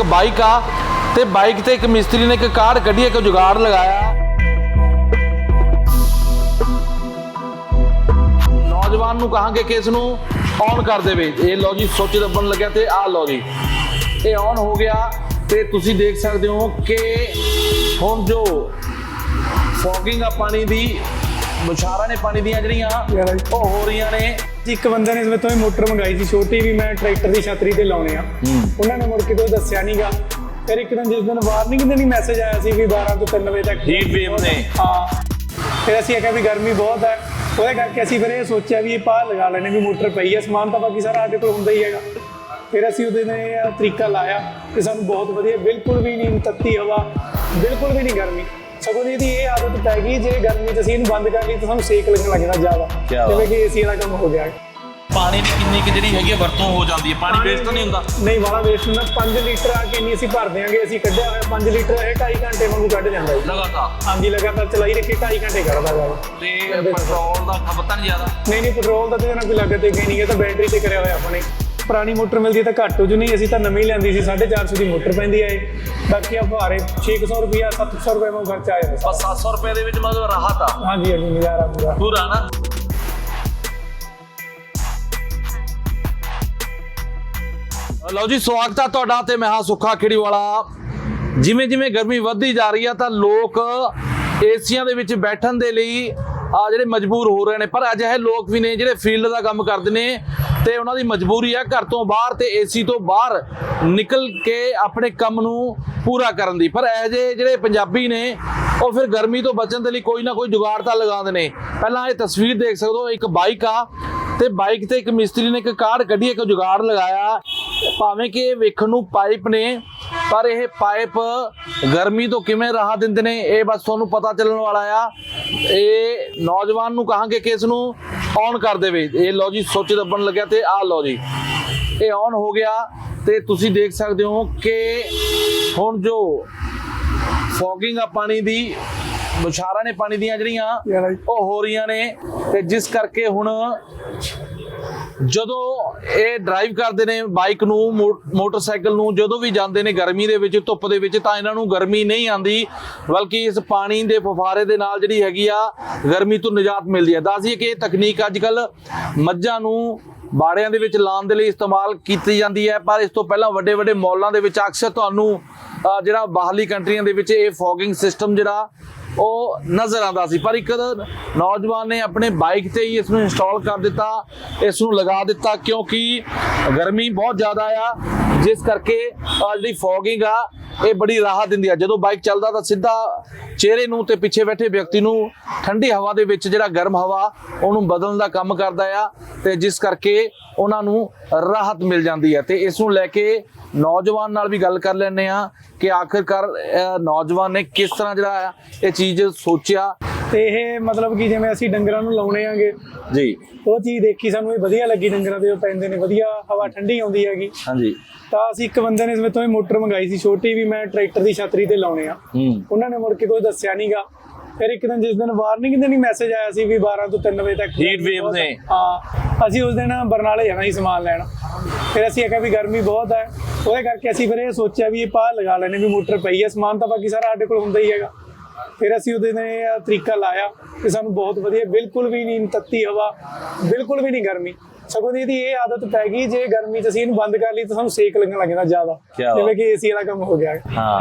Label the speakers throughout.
Speaker 1: ਇੱਕ ਬਾਈਕ ਆ ਤੇ ਬਾਈਕ ਤੇ ਇੱਕ ਮਿਸਤਰੀ ਨੇ ਇੱਕ ਕਾਰ ਕੱਢੀ ਇੱਕ ਜੁਗਾੜ ਲਗਾਇਆ। ਨੌਜਵਾਨ ਨੂੰ ਕਹਾਂਗੇ ਕਿ ਇਸ ਨੂੰ ਔਨ ਕਰ ਦੇਵੇ। ਇਹ ਲਓ ਜੀ ਸੁੱਚ ਦੱਬਣ ਲੱਗਿਆ ਤੇ ਆਹ ਲਓ ਜੀ। ਇਹ ਔਨ ਹੋ ਗਿਆ ਤੇ ਤੁਸੀਂ ਦੇਖ ਸਕਦੇ ਹੋ ਕਿ ਹੁਣ ਜੋ ਫੌਗਿੰਗ ਆ ਪਾਣੀ ਦੀ ਬੁਛਾਰਾਂ ਨੇ ਪਾਣੀ ਦੀਆਂ ਜਿਹੜੀਆਂ ਉਹ ਹੋ ਰਹੀਆਂ ਨੇ।
Speaker 2: ਇੱਕ ਬੰਦੇ ਨੇ ਇਸ ਤੋਂ ਹੀ ਮੋਟਰ ਮੰਗਾਈ ਸੀ ਛੋਟੀ ਵੀ ਮੈਂ ਟਰੈਕਟਰ ਦੀ ਛਤਰੀ ਤੇ ਲਾਉਣੇ ਆ। ਉਹਨਾਂ ਨੇ ਮੁੜ ਕੇ ਕੋਈ ਦੱਸਿਆ ਨਹੀਂਗਾ ਫਿਰ ਇੱਕ ਦਿਨ ਜਿਸ ਦਿਨ ਵਾਰਨਿੰਗ ਦੇ ਨਹੀਂ ਮੈਸੇਜ ਆਇਆ ਸੀ ਵੀ 12 ਤੋਂ 3 ਵਜੇ ਤੱਕ
Speaker 1: Heat wave ਨੇ।
Speaker 2: ਹਾਂ। ਫਿਰ ਅਸੀਂ ਆਖਿਆ ਵੀ ਗਰਮੀ ਬਹੁਤ ਹੈ। ਉਹਦੇ ਕਰਕੇ ਅਸੀਂ ਫਿਰ ਇਹ ਸੋਚਿਆ ਵੀ ਇਹ ਪਾਰ ਲਗਾ ਲੈਣੇ ਵੀ ਮੋਟਰ ਪਈ ਹੈ। ਸਮਾਨ ਤਾਂ ਬਾਕੀ ਸਾਰਾ ਸਾਡੇ ਕੋਲ ਹੁੰਦਾ ਹੀ ਹੈਗਾ। ਫਿਰ ਅਸੀਂ ਉਹਦੇ ਨੇ ਇਹ ਤਰੀਕਾ ਲਾਇਆ ਤੇ ਸਾਨੂੰ ਬਹੁਤ ਵਧੀਆ ਬਿਲਕੁਲ ਵੀ ਨਹੀਂ ਤੱਤੀ ਹਵਾ ਬਿਲਕੁਲ ਵੀ ਨਹੀਂ ਗਰਮੀ। ਸਗੋਂ ਦੀ ਇਹਦੀ ਇਹ ਆਦਤ ਪੈ ਗਈ ਜੇ ਗਰਮੀ 'ਚ ਅਸੀਂ ਇਹਨੂੰ ਬੰਦ ਕਰ ਲਈ ਤਾਂ ਸਾਨੂੰ ਸੇਕ ਲੱਗਣ ਲੱਗ ਜਾਣਾ ਜ਼ਿਆਦਾ।
Speaker 1: ਕਿਆ ਬਾਤ।
Speaker 2: ਜਿਵੇਂ ਕਿ ਏਸੀ ਵਾਲਾ ਕੰਮ ਹੋ ਗਿਆ।
Speaker 1: ਪਾਣੀ ਦੀ ਕਿੰਨੀ ਕਿ ਜਿਹੜੀ ਹੈਗੀ ਆ ਵਰਤੋਂ ਹੋ ਜਾਂਦੀ ਹੈ? ਪਾਣੀ ਵੇਸਟ ਤਾਂ ਨਹੀਂ ਹੁੰਦਾ?
Speaker 2: ਨਹੀਂ ਵਾਲਾ ਵੇਸਟ ਹੁੰਦਾ। 5 ਲੀਟਰ ਆ ਕੇ ਇੰਨੀ ਅਸੀਂ ਭਰ ਦਿਆਂਗੇ ਅਸੀਂ ਕੱਢਿਆ ਹੋਇਆ 5 ਲੀਟਰ ਇਹ 2.5 ਘੰਟੇ ਵਾਂਗੂ ਕੱਢ ਜਾਂਦਾ ਜੀ।
Speaker 1: ਲਗਾਤਾਰ?
Speaker 2: ਹਾਂਜੀ ਲਗਾਤਾਰ ਚਲਾਈ ਰੱਖੀ 2.5 ਘੰਟੇ ਕੱਢਦਾ ਗਾ।
Speaker 1: ਤੇ ਪੈਟਰੋਲ ਦਾ ਖਪਤ ਨਹੀਂ ਜ਼ਿਆਦਾ?
Speaker 2: ਨਹੀਂ ਨਹੀਂ ਪੈਟਰੋਲ ਦਾ ਤੇ ਨਾ ਕੋਈ ਲੱਗਤ ਹੀ ਨਹੀਂ ਇਹ ਤਾਂ ਬੈਟਰੀ ਤੇ ਕਰਿਆ ਹੋਇਆ ਆਪਣੇ। ਪੁਰਾਣੀ ਮੋਟਰ ਮਿਲਦੀ ਹੈ ਤਾਂ ਘੱਟ ਹੋ ਜੂ। ਨਹੀਂ ਅਸੀਂ ਤਾਂ ਨਵੀਂ ਲੈਂਦੀ ਸੀ 450 ਦੀ ਮੋਟਰ ਪੈਂਦੀ ਹੈ ਇਹ। ਬਾਕੀ ਆ ਭਾਰੇ 600 ਰੁਪਿਆ 700 ਰੁਪਏ ਮੋਂ ਖਰਚਾ ਆ ਜਾਂਦਾ
Speaker 1: ਬਸ 700 ਰੁਪਏ ਦੇ ਵਿੱਚ ਮਤਲਬ ਰਾਹਤ ਆ।
Speaker 2: ਹਾਂਜੀ ਹਾਂਜੀ ਨਜ਼ਾਰਾ ਪੂਰਾ।
Speaker 1: ਪੂਰਾ ਨਾ? ਲਓ ਜੀ ਸਵਾਗਤ ਆ ਤੁਹਾਡਾ ਤੇ ਮੈਂ ਹਾਂ ਸੁੱਖਾ ਖੇੜੀ ਵਾਲਾ ਜਿਵੇਂ ਜਿਵੇਂ ਗਰਮੀ ਵੱਧਦੀ ਜਾ ਰਹੀ ਆ ਤਾਂ ਲੋਕ ਏਸੀਆਂ ਦੇ ਵਿੱਚ ਬੈਠਣ ਦੇ ਲਈ ਆ ਜਿਹੜੇ ਮਜਬੂਰ ਹੋ ਰਹੇ ਨੇ, ਪਰ ਅਜਿਹੇ ਲੋਕ ਵੀ ਨੇ ਜਿਹੜੇ ਫੀਲਡ ਦਾ ਕੰਮ ਕਰਦੇ ਨੇ ਤੇ ਉਹਨਾਂ ਦੀ ਮਜਬੂਰੀ ਆ ਘਰ ਤੋਂ ਬਾਹਰ ਤੇ ਏਸੀ ਤੋਂ ਬਾਹਰ ਨਿਕਲ ਕੇ ਆਪਣੇ ਕੰਮ ਨੂੰ ਪੂਰਾ ਕਰਨ ਦੀ। ਪਰ ਇਹ ਜਿਹੇ ਜਿਹੜੇ ਪੰਜਾਬੀ ਨੇ, ਉਹ ਫਿਰ ਗਰਮੀ ਤੋਂ ਬਚਣ ਦੇ ਲਈ ਕੋਈ ਨਾ ਕੋਈ ਜੁਗਾੜ ਤਾਂ ਲਗਾਉਂਦੇ ਨੇ। ਪਹਿਲਾਂ ਇਹ ਤਸਵੀਰ ਦੇਖ ਸਕਦੇ ਹੋ, ਇੱਕ ਬਾਈਕ ਆ ਤੇ ਬਾਈਕ ਤੇ ਇੱਕ ਮਿਸਤਰੀ ਨੇ ਇੱਕ ਕਾਰ ਕੱਢੀ, ਇੱਕ ਜੁਗਾੜ ਲਗਾਇਆ। ਭਾਵੇਂ ਕਿ ਵੇਖਣ ਨੂੰ ਪਾਈਪ ਨੇ ਪਰ ਇਹ ਪਾਈਪ ਗਰਮੀ ਤੋਂ ਕਿਵੇਂ ਰਾਹਤ ਦਿੰਦੇ ਨੇ, ਇਹ ਬਸ ਤੁਹਾਨੂੰ ਪਤਾ ਚੱਲਣ ਵਾਲਾ ਆ। ਇਹ ਨੌਜਵਾਨ ਨੂੰ ਕਹਾਂਗੇ ਕਿ ਇਸ ਨੂੰ ਔਨ ਕਰ ਦੇਵੇ। ਇਹ ਲਓ ਜੀ, ਸੁੱਚ ਦੱਬਣ ਲੱਗਿਆ ਤੇ ਆ ਲਓ ਜੀ। ਇਹ ਔਨ ਹੋ ਗਿਆ ਤੇ ਤੁਸੀਂ ਦੇਖ ਸਕਦੇ ਹੋ ਕਿ ਹੁਣ ਜੋ ਫੋਗਿੰਗ ਆ ਪਾਣੀ ਦੀ ਬੁਛਾਰਾਂ ਨੇ ਪਾਣੀ ਦੀਆਂ ਜਿਹੜੀਆਂ ਉਹ ਹੋ ਰਹੀਆਂ ਨੇ ਤੇ ਜਿਸ ਕਰਕੇ ਹੁਣ ਜਦੋਂ ਇਹ ਡਰਾਈਵ ਕਰਦੇ ਨੇ ਬਾਈਕ ਨੂੰ ਮੋਟਰਸਾਈਕਲ ਨੂੰ ਜਦੋਂ ਵੀ ਜਾਂਦੇ ਨੇ ਗਰਮੀ ਦੇ ਵਿੱਚ ਧੁੱਪ ਦੇ ਵਿੱਚ ਤਾਂ ਇਹਨਾਂ ਨੂੰ ਗਰਮੀ ਨਹੀਂ ਆਂਦੀ ਬਲਕਿ ਇਸ ਪਾਣੀ ਦੇ ਫੁਫਾਰੇ ਦੇ ਨਾਲ ਜਿਹੜੀ ਹੈਗੀ ਆ ਗਰਮੀ ਤੋਂ ਨਿਜਾਤ ਮਿਲਦੀ ਹੈ। ਦੱਸਦੀਏ ਕਿ ਇਹ ਤਕਨੀਕ ਅੱਜ ਕੱਲ ਮੱਝਾਂ ਨੂੰ ਬਾੜਿਆਂ ਦੇ ਵਿੱਚ ਲਾਉਣ ਦੇ ਲਈ ਇਸਤੇਮਾਲ ਕੀਤੀ ਜਾਂਦੀ ਹੈ ਪਰ ਇਸ ਤੋਂ ਪਹਿਲਾਂ ਵੱਡੇ ਵੱਡੇ ਮਾਲਾਂ ਦੇ ਵਿੱਚ ਅਕਸਰ ਤੁਹਾਨੂੰ ਜਿਹੜਾ ਬਾਹਰਲੀ ਕੰਟਰੀਆਂ ਦੇ ਵਿੱਚ ਇਹ ਫੌਗਿੰਗ ਸਿਸਟਮ ਜਿਹੜਾ ਉਹ ਨਜ਼ਰ ਆਉਂਦਾ ਸੀ। ਪਰ ਇੱਕ ਨੌਜਵਾਨ ਨੇ ਆਪਣੇ ਬਾਈਕ ਤੇ ਹੀ ਇਸ ਨੂੰ ਇੰਸਟਾਲ ਕਰ ਦਿੱਤਾ ਇਸ ਨੂੰ ਲਗਾ ਦਿੱਤਾ, ਕਿਉਂਕਿ ਗਰਮੀ ਬਹੁਤ ਜ਼ਿਆਦਾ ਆ, ਜਿਸ ਕਰਕੇ ਜਿਹੜੀ ਫੋਗਿੰਗ ਆ। ਇਹ ਬੜੀ ਰਾਹਤ ਦਿੰਦੀ ਆ। ਜਦੋਂ ਬਾਈਕ ਚੱਲਦਾ ਤਾਂ ਸਿੱਧਾ ਚਿਹਰੇ ਨੂੰ ਤੇ ਪਿੱਛੇ ਬੈਠੇ ਵਿਅਕਤੀ ਨੂੰ ਠੰਡੀ ਹਵਾ ਦੇ ਵਿੱਚ ਜਿਹੜਾ ਗਰਮ ਹਵਾ, ਉਹਨੂੰ ਬਦਲਣ ਦਾ ਕੰਮ ਕਰਦਾ ਆ ਤੇ ਜਿਸ ਕਰਕੇ ਉਹਨਾਂ ਨੂੰ ਰਾਹਤ ਮਿਲ ਜਾਂਦੀ ਹੈ ਤੇ ਇਸ ਨੂੰ ਲੈ ਕੇ ਨੌਜਵਾਨ ਨਾਲ ਵੀ ਗੱਲ ਕਰ ਲੈਣੇ ਆ ਕਿ ਆਖਿਰਕਾਰ ਨੌਜਵਾਨ ਨੇ ਕਿਸ ਤਰ੍ਹਾਂ ਜਿਹੜਾ ਇਹ ਚੀਜ਼ ਸੋਚਿਆ
Speaker 2: ਤੇ ਇਹ ਮਤਲਬ ਕਿ ਜਿਵੇਂ ਅਸੀਂ ਡੰਗਰਾਂ ਨੂੰ ਲਾਉਣੇ ਆਂਗੇ
Speaker 1: ਜੀ।
Speaker 2: ਉਹ ਚੀਜ਼ ਦੇਖੀ ਸਾਨੂੰ ਇਹ ਵਧੀਆ ਲੱਗੀ ਡੰਗਰਾਂ ਦੇ ਉਹ ਪੈਂਦੇ ਨੇ ਵਧੀਆ ਹਵਾ ਠੰਡੀ ਆਉਂਦੀ ਹੈਗੀ।
Speaker 1: ਹਾਂਜੀ।
Speaker 2: ਤਾਂ ਅਸੀਂ ਇੱਕ ਬੰਦੇ ਨੇ ਇਸ ਤੋਂ ਹੀ ਮੋਟਰ ਮੰਗਾਈ ਸੀ ਛੋਟੀ ਵੀ ਮੈਂ ਟਰੈਕਟਰ ਦੀ ਛਤਰੀ ਤੇ ਲਾਉਣੇ ਆ।
Speaker 1: ਹੂੰ।
Speaker 2: ਉਹਨਾਂ ਨੇ ਮੁੜ ਕੇ ਕੋਈ ਦੱਸਿਆ ਨਹੀਂਗਾ ਫਿਰ ਇੱਕ ਦਿਨ ਜਿਸ ਦਿਨ ਵਾਰਨਿੰਗ ਦੇ ਨਹੀਂ ਮੈਸੇਜ ਆਇਆ ਸੀ ਵੀ 12 ਤੋਂ 3 ਵਜੇ ਤੱਕ
Speaker 1: Heat wave ਨੇ।
Speaker 2: ਹਾਂ ਅਸੀਂ ਉਸ ਦਿਨ ਬਰਨਾਲੇ ਜਾਣਾ ਸੀ ਸਮਾਨ ਲੈਣ। ਫਿਰ ਅਸੀਂ ਆਖਿਆ ਵੀ ਗਰਮੀ ਬਹੁਤ ਹੈ ਉਹਦੇ ਕਰਕੇ ਅਸੀਂ ਫਿਰ ਇਹ ਸੋਚਿਆ ਵੀ ਇਹ ਪਾਰ ਲਗਾ ਲੈਣੇ ਵੀ ਮੋਟਰ ਪਈ ਹੈ ਸਮਾਨ ਤਾਂ ਬਾਕੀ ਸਾਰਾ ਸਾਡੇ ਕੋਲ ਹੁੰਦਾ ਹੀ ਹੈਗਾ। ਫਿਰ ਅਸੀਂ ਉਹਦੇ ਨੇ ਇਹ ਤਰੀਕਾ ਲਾਇਆ ਤੇ ਸਾਨੂੰ ਬਹੁਤ ਵਧੀਆ ਬਿਲਕੁਲ ਵੀ ਨਹੀਂ ਤੱਤੀ ਹਵਾ ਬਿਲਕੁਲ ਵੀ ਨਹੀਂ ਗਰਮੀ। ਸਗੋਂ ਦੀ ਇਹ ਆਦਤ ਪੈ ਗਈ ਜੇ ਗਰਮੀ 'ਚ ਅਸੀਂ ਇਹਨੂੰ ਬੰਦ ਕਰ ਲਈ ਤਾਂ ਸਾਨੂੰ ਸੇਕ ਲੱਗਣ ਲੱਗ ਜਾਣਾ ਜ਼ਿਆਦਾ। ਜਿਵੇਂ ਕਿ ਏਸੀ ਵਾਲਾ ਕੰਮ ਹੋ ਗਿਆ।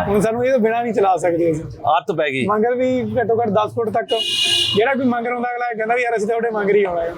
Speaker 2: ਹੁਣ ਸਾਨੂੰ ਇਹ ਤੋਂ ਬਿਨਾਂ ਨਹੀਂ ਚਲਾ ਸਕਦੇ ਅਸੀਂ।
Speaker 1: ਆਦਤ ਪੈ ਗਈ।
Speaker 2: ਮੰਗਰ ਵੀ ਘੱਟੋ ਘੱਟ 10 ਫੁੱਟ ਤੱਕ। ਜਿਹੜਾ ਕੋਈ ਮੰਗਰ ਹੁੰਦਾ ਅਗਲਾ ਕਹਿੰਦਾ ਵੀ ਯਾਰ ਅਸੀਂ ਤਾਂ ਤੁਹਾਡੇ ਮੰਗਰ ਹੀ। ਆਉਣਾ ਹੈ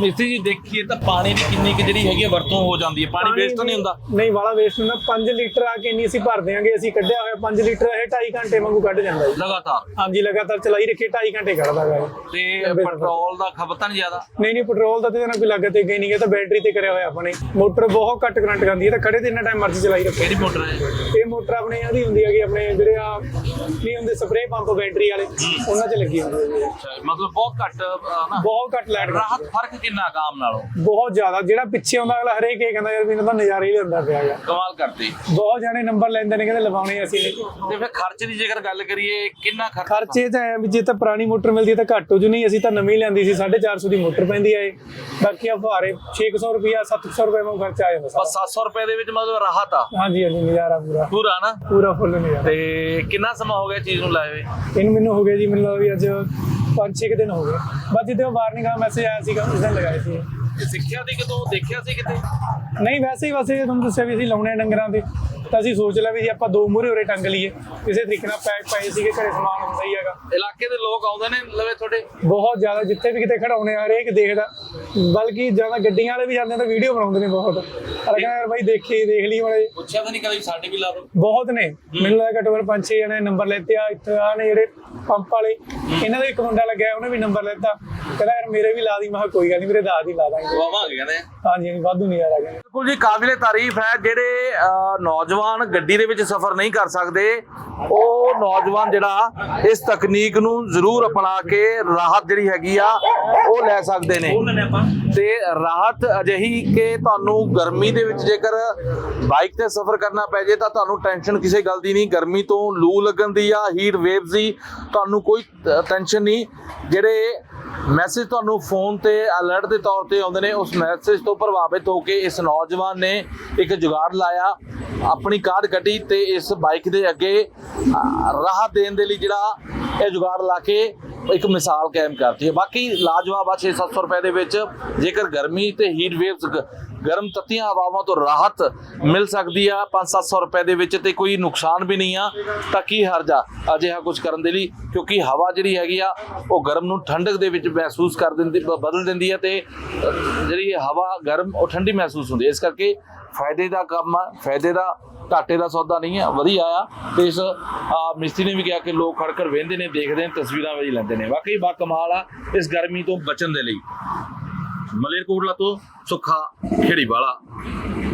Speaker 1: ਮਿਸਤਰੀ ਜੀ ਦੇਖੀਏ ਤਾਂ ਪਾਣੀ ਦੀ ਕਿੰਨੀ ਕਿ ਜਿਹੜੀ ਹੈਗੀ ਆ ਵਰਤੋਂ ਹੋ ਜਾਂਦੀ ਹੈ। ਪਾਣੀ ਵੇਸਟ ਤਾਂ ਨਹੀਂ ਹੁੰਦਾ?
Speaker 2: ਨਹੀਂ ਵਾਲਾ ਵੇਸਟ ਹੁੰਦਾ। 5 ਲੀਟਰ ਆ ਕੇ ਇੰਨੀ ਅਸੀਂ ਭਰ ਦਿਆਂਗੇ ਅਸੀਂ ਕੱਢਿਆ ਹੋਇਆ 5 ਲੀਟਰ ਇਹ 2.5 ਘੰਟੇ ਵਾਂਗੂ ਕੱਢ ਜਾਂਦਾ ਜੀ।
Speaker 1: ਲਗਾਤਾਰ?
Speaker 2: ਹਾਂਜੀ ਲਗਾਤਾਰ ਚਲਾਈ ਰੱਖੀ 2.5 ਘੰਟੇ ਕੱਢਦਾ ਗਾ।
Speaker 1: ਤੇ ਪੈਟਰੋਲ ਦਾ ਖਪਤ ਨਹੀਂ ਜ਼ਿਆਦਾ?
Speaker 2: ਨਹੀਂ ਨਹੀਂ ਪੈਟਰੋਲ ਦਾ ਤੇ ਨਾ ਕੋਈ ਲੱਗਤ ਹੀ ਨਹੀਂ ਹੈ ਤਾਂ ਬੈਟਰੀ ਤੇ ਕਰਿਆ ਹੋਇਆ ਆਪਣੇ ਮੋਟਰ ਬਹੁਤ ਘੱਟ ਕਰੰਟ ਖਾਂਦੀ ਹੈ ਤਾਂ ਖੜੇ ਤੇ ਇੰਨਾ ਟਾਈਮ ਮਰਜ਼ੀ ਚਲਾਈ ਰੱਖੋ।
Speaker 1: ਕਿਹੜੀ ਮੋਟਰ ਹੈ?
Speaker 2: ਇਹ ਮੋਟਰ ਆਪਣੇ ਇਹਦੀ ਹੁੰਦੀ ਹੈਗੀ ਆਪਣੇ ਜਿਹੜੇ ਆ ਨਹੀਂ ਹੁੰਦੇ ਸਪਰੇਅ ਪੰਪ ਬੈਟਰੀ ਵਾਲੇ ਉਹਨਾਂ 'ਚ ਲੱਗੀ ਹੁੰਦੀ ਹੈ
Speaker 1: ਮਤਲਬ ਬਹੁਤ ਘੱਟ ਅਹ, ਨਾ
Speaker 2: ਬਹੁਤ ਘੱਟ ਲਾਈਟ
Speaker 1: ਰਾਹਤ ਫ਼ਰਕ ਕਿੰਨਾ ਕਾਮ ਨਾਲੋਂ?
Speaker 2: ਬਹੁਤ ਜ਼ਿਆਦਾ। ਜਿਹੜਾ ਪਿੱਛੇ ਆਉਂਦਾ ਅਗਲਾ ਹਰੇਕ ਇਹ ਕਹਿੰਦਾ ਯਾਰ ਮੈਨੂੰ ਤਾਂ ਨਜ਼ਾਰਾ ਹੀ ਲੈਂਦਾ ਪਿਆ ਹੈਗਾ
Speaker 1: ਕਮਾਲ ਕਰਤੀ।
Speaker 2: ਬਹੁਤ ਜਾਣੇ ਨੰਬਰ ਲੈਂਦੇ ਨੇ ਕਹਿੰਦੇ ਲਵਾਉਣੇ ਅਸੀਂ। ਨੇ
Speaker 1: ਤੇ ਫਿਰ ਖਰਚ ਦੀ ਜੇਕਰ ਗੱਲ ਕਰੀਏ ਕਿੰਨਾ ਖਰਚ
Speaker 2: ਖਰਚੇ ਤਾਂ ਐ ਵੀ ਜੇ ਤਾਂ ਪੁਰਾਣੀ ਮੋਟਰ ਮਿਲਦੀ ਹੈ ਤਾਂ ਘੱਟ ਹੋ ਜੂ ਨਹੀਂ ਅਸੀਂ ਤਾਂ ਨਵੀਂ ਲੈਂਦੀ ਸੀ 450 ਦੀ ਮੋਟਰ ਪੈਂਦੀ ਇਹ। ਬਾਕੀ ਆ ਫੁਹਾਰੇ 600 ਰੁਪਿਆ 700 ਰੁਪਏ ਨੂੰ ਖਰਚਾ ਆ ਜਾਂਦਾ
Speaker 1: ਬਸ
Speaker 2: ਸਾਰਾ
Speaker 1: 700 ਰੁਪਏ ਦੇ ਵਿੱਚ ਮਤਲਬ ਰਾਹਤ ਆ।
Speaker 2: ਹਾਂਜੀ ਹਾਂਜੀ ਨਜ਼ਾਰਾ ਪੂਰਾ।
Speaker 1: ਪੂਰਾ। ਨਾ?
Speaker 2: ਪੂਰਾ ਫੁੱਲ ਨਜ਼ਾਰਾ
Speaker 1: ਤੇ ਕਿੰਨਾ ਸਮਾਂ ਹੋ ਗਿਆ ਚੀਜ਼ ਨੂੰ ਲਾਏ ਹੋਏ?
Speaker 2: ਇਹਨੂੰ ਮੈਨੂੰ ਹੋ ਗਿਆ ਜੀ ਮੈਨੂੰ ਲੱਗਦਾ ਵੀ ਅੱਜ 5-6 ਦਿਨ ਹੋ ਗਏ। ਬਸ ਜਿੱਦੇ ਉਹ ਵਾਰਨਿੰਗ ਦਾ ਮੈਸੇਜ ਆਇਆ ਸੀਗਾ ਉਸ ਦਿਨ ਲਗਾਏ ਸੀ।
Speaker 1: ਸਿੱਖਿਆ ਦੀ ਕਿਤੋਂ ਦੇਖਿਆ ਸੀ ਕਿਤੇ?
Speaker 2: ਨਹੀਂ ਵੈਸੇ ਹੀ ਵੈਸੇ ਤੁਹਾਨੂੰ ਦੱਸਿਆ ਵੀ ਅਸੀਂ ਲਾਉਣੇ ਆ ਡੰਗਰਾਂ ਦੇ ਤਾਂ ਅਸੀਂ ਸੋਚ ਲਿਆ ਵੀ ਜੇ ਆਪਾਂ ਦੋ ਮੂਹਰੇ ਉਰੇ ਟੰਗ ਲਈਏ ਕਿਸੇ ਤਰੀਕੇ ਨਾਲ ਪੈਕ ਪਏ ਸੀਗੇ ਘਰੇ ਸਮਾਨ ਹੁੰਦਾ ਹੀ ਹੈਗਾ।
Speaker 1: ਇਲਾਕੇ ਦੇ ਲੋਕ ਆਉਂਦੇ ਨੇ ਲਵੇ ਤੁਹਾਡੇ?
Speaker 2: ਬਹੁਤ ਜ਼ਿਆਦਾ ਜਿੱਥੇ ਵੀ ਕਿਤੇ ਖੜਾਉਣੇ ਆ ਹਰੇਕ ਦੇਖਦਾ। ਬਲਕਿ ਜ਼ਿਆਦਾ ਗੱਡੀਆਂ ਵਾਲੇ ਵੀ ਜਾਂਦੇ ਤਾਂ ਵੀਡੀਓ ਬਣਾਉਂਦੇ ਨੇ ਬਹੁਤ। ਅਰ ਕਹਿੰਦਾ ਯਾਰ ਬਾਈ ਦੇਖੀ ਦੇਖ ਲਈ ਮਾੜੇ
Speaker 1: ਪੁੱਛਿਆ ਤਾਂ ਨਹੀਂ ਕਦੇ ਸਾਡੇ ਵੀ ਲਾ ਦੋ।
Speaker 2: ਬਹੁਤ ਨੇ। ਮੈਨੂੰ ਲੱਗਾ ਘੱਟੋ ਘੱਟ ਪੰਜ ਛੇ ਜਣੇ ਨੰਬਰ ਲੈਤੇ ਆ ਇੱਥੇ ਆ ਨੇ ਜਿਹੜੇ ਪੰਪ ਵਾਲੇ। ਇਹਨਾਂ ਦਾ ਇੱਕ ਮੁੰਡਾ ਲੱਗਿਆ ਉਹਨੇ ਵੀ ਨੰਬਰ ਲੈਤਾ ਕਹਿੰਦਾ ਯਾਰ ਮੇਰੇ ਵੀ ਲਾ ਦੀ। ਮੈਂ ਕੋਈ ਗੱਲ ਨਹੀਂ ਮੇਰੇ ਦਾਦ ਹੀ ਲਾ ਦਾਂਗੇ।
Speaker 1: ਵਾਵਾਂਗੇ ਕਹਿੰਦੇ।
Speaker 2: ਹਾਂਜੀ ਹਾਂਜੀ ਵਾਧੂ ਨਹੀਂ ਆ ਰਿਹਾ
Speaker 1: ਬਿਲਕੁਲ ਜੀ ਕਾਬਿਲੇ ਤਾਰੀਫ ਹੈ। ਜਿਹੜੇ ਨੌਜਵਾਨ ਗੱਡੀ ਦੇ ਵਿੱਚ ਸਫ਼ਰ ਨਹੀਂ ਕਰ ਸਕਦੇ ਉਹ ਨੌਜਵਾਨ ਜਿਹੜਾ ਇਸ ਤਕਨੀਕ ਨੂੰ ਜ਼ਰੂਰ ਅਪਣਾ ਕੇ ਰਾਹਤ ਜਿਹੜੀ ਹੈਗੀ ਆ ਉਹ ਲੈ ਸਕਦੇ ਨੇ। ਤੇ ਰਾਹਤ ਅਜਿਹੀ ਕਿ ਤੁਹਾਨੂੰ ਗਰਮੀ ਦੇ ਵਿੱਚ ਜੇਕਰ ਬਾਈਕ ਤੇ ਸਫ਼ਰ ਕਰਨਾ ਪੈ ਜੇ ਤਾਂ ਤੁਹਾਨੂੰ ਟੈਨਸ਼ਨ ਕਿਸੇ ਗੱਲ ਦੀ ਨਹੀਂ। ਗਰਮੀ ਤੋਂ ਲੂ ਲੱਗਣ ਦੀ ਆ ਹੀਟ ਵੇਵਸ ਦੀ ਤੁਹਾਨੂੰ ਕੋਈ ਟੈਨਸ਼ਨ ਨਹੀਂ। ਜਿਹੜੇ ਮੈਸੇਜ ਤੁਹਾਨੂੰ ਫੋਨ ਤੇ ਅਲਰਟ ਦੇ ਤੌਰ ਤੇ ਆਉਂਦੇ ਨੇ, ਉਸ ਮੈਸੇਜ ਤੋਂ ਪ੍ਰਭਾਵਿਤ ਹੋ ਕੇ ਇਸ ਨੌਜਵਾਨ ਨੇ ਇੱਕ ਜੁਗਾੜ ਲਾਇਆ, ਆਪਣੀ ਕਾਰਡ ਕੱਢੀ ਤੇ ਇਸ ਬਾਈਕ ਦੇ ਅੱਗੇ ਰਾਹਤ ਦੇਣ ਦੇ ਲਈ ਜਿਹੜਾ ਇਹ ਜੁਗਾੜ ਲਾ ਕੇ ਇੱਕ ਮਿਸਾਲ ਕਾਇਮ ਕਰਤੀ ਹੈ। ਬਾਕੀ ਲਾਜਵਾਬ ਆ 6-700 ਰੁਪਏ ਦੇ ਵਿੱਚ। ਜੇਕਰ ਗਰਮੀ ਤੇ ਹੀਟ ਵੇਵਸ ਗਰਮ ਤੱਤੀਆਂ ਹਵਾਵਾਂ ਤੋਂ ਰਾਹਤ ਮਿਲ ਸਕਦੀ ਆ 5-700 ਰੁਪਏ ਦੇ ਵਿੱਚ ਤੇ ਕੋਈ ਨੁਕਸਾਨ ਵੀ ਨਹੀਂ ਆ, ਤਾਂ ਕੀ ਹਰਜਾ ਅਜਿਹਾ ਕੁਝ ਕਰਨ ਦੇ ਲਈ? ਕਿਉਂਕਿ ਹਵਾ ਜਿਹੜੀ ਹੈਗੀ ਆ, ਉਹ ਗਰਮ ਨੂੰ ਠੰਡਕ ਦੇ ਵਿੱਚ ਮਹਿਸੂਸ ਕਰ ਦਿੰਦੀ, ਬ- ਬਦਲ ਦਿੰਦੀ ਹੈ ਤੇ ਜਿਹੜੀ ਹਵਾ ਗਰਮ, ਉਹ ਠੰਡੀ ਮਹਿਸੂਸ ਹੁੰਦੀ ਹੈ। ਇਸ ਕਰਕੇ ਫਾਇਦੇ ਦਾ ਕੰਮ ਆ, ਫਾਇਦੇ ਦਾ ਘਾਟੇ ਦਾ ਸੌਦਾ ਨਹੀਂ ਹੈ, ਵਧੀਆ ਆ। ਤੇ ਇਸ ਮਿਸਤਰੀ ਨੇ ਵੀ ਕਿਹਾ ਕਿ ਲੋਕ ਖੜਕਰ ਵੇਂਦੇ ਨੇ, ਦੇਖਦੇ ਨੇ, ਤਸਵੀਰਾਂ ਵੀ ਲੈਂਦੇ ਨੇ। ਵਾਕਈ ਬਾ ਕਮਾਲ ਆ ਇਸ ਗਰਮੀ ਤੋਂ ਬਚਣ ਦੇ ਲਈ। ਮਲੇਰਕੋਟਲਾ ਤੋਂ ਸੁੱਖਾ ਖੇੜੀ ਵਾਲਾ